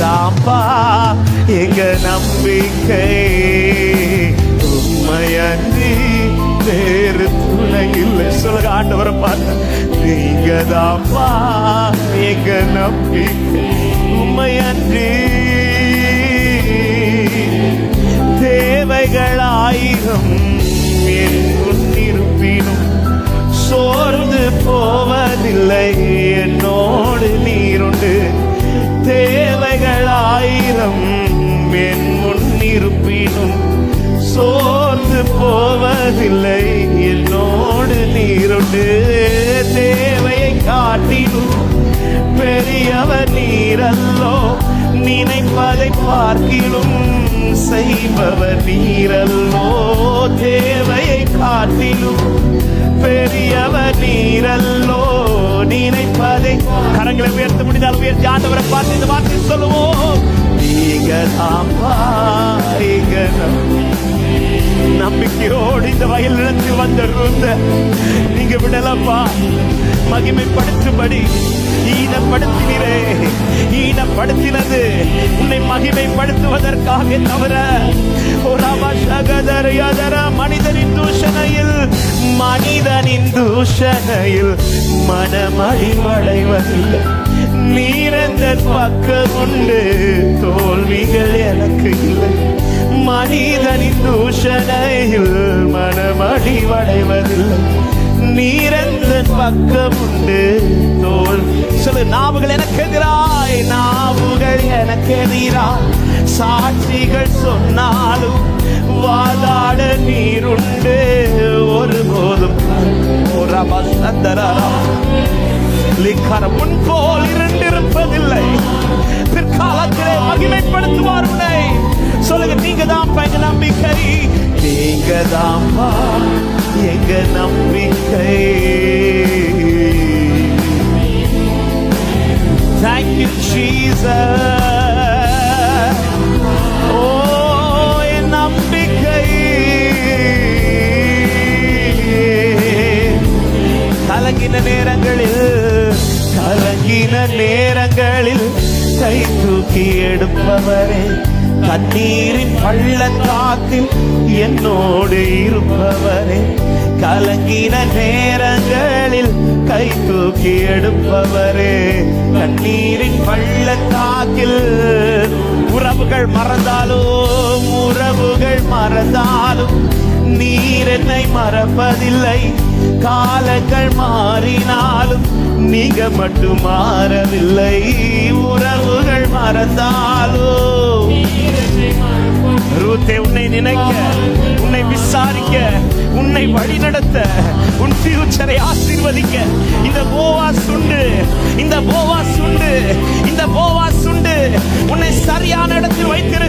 தாம்பா எங்க நம்பிக்கை? உண்மையன்றி வேறு துணை இல்லை சொல்லுங்க ஆண்டவரை பார்த்து. நீங்க தாம்பா எங்க நம்பிக்கை? உண்மையன்றி தேவைகளாயிரம். சோர்ந்து போவதில்லை. என்னோடு நீருண்டு. தே என் முன்னிருப்பினும் சோர்ந்து போவதில்லை. என்னோடு நீருண்டு தேவையை காட்டினும் பெரியவர் நீரல்லோ நினைப்பதை பார்க்கிலும். செய்பவர் நீரல்லோ தேவையை காட்டிலும். பெரியவர் நீரல்லோ நினைப்பதை கரங்களை உயர்த்த முடிந்தால் உயர்த்தி ஆண்டவரை பார்த்து இந்த வார்த்தை சொல்லுவோம். நீங்க நம்பிக்கையோடு இந்த வயல் நிலத்தில் ரூத்த நீங்க விடலப்பா. மகிமைப்படுத்தும்படி ஈனப்படுத்தினே ஈனப்படுத்தினது உன்னை மகிமைப்படுத்துவதற்காக தவிர ஒரு அவசகதர் யதர மனிதனின் தூஷணையில் மனிதனின் தூஷணையில் மனமடிவடைவதில்லை நீரந்த பக்கம் உண்டு தோ மனிதனின் தூஷணையில் மனமடிவடைவதில்லை நீரந்தன் பக்கம் உண்டு. தோல் சில நாவுகள் எனக்கு எதிராய் நாவுகள் எனக்கு எதிராய். சாட்சிகள் சொன்னாலும் வாதாட நீருண்டு. ஒருபோதும் ஒரு அவசந்தரா முன் போல் இருந்திருப்பதில்லை பிற்காலத்திலே மகிமைப்படுத்துவார் உன்னை. சொல்லுங்க நீங்க தான் நம்பிக்கை. நீங்க தான் எங்க நம்பிக்கை. Thank you, Jesus. Oh, என் நம்பிக்கை. கலங்கின நேரங்களில் கலங்கின நேரங்களில் கை தூக்கி எடுப்பவரே. கண்ணீரின் பள்ளத்தாக்கில் என்னோடு இருப்பவரே கலங்கின நேரங்களில் கை தூக்கி எடுப்பவரே கண்ணீரின் பள்ளத்தாக்கில் உறவுகள் மறந்தாலும் உறவுகள் மறந்தாலும் நீர் என்னை மறப்பதில்லை. காலங்கள் மாறினாலும் நீங்க மட்டும் மாறவில்லை. உறவுகள் மறந்தாலும் உன்னை நினைக்க உன்னை விசாரிக்க உன்னை வழிநடத்த உன் ஃபியூச்சரை ஆசீர்வதிக்க. இந்த போவா சுண்டு இந்த போவா சுண்டு இந்த போவா சுண்டு உன்னை சரியான இடத்தில் வைத்திரு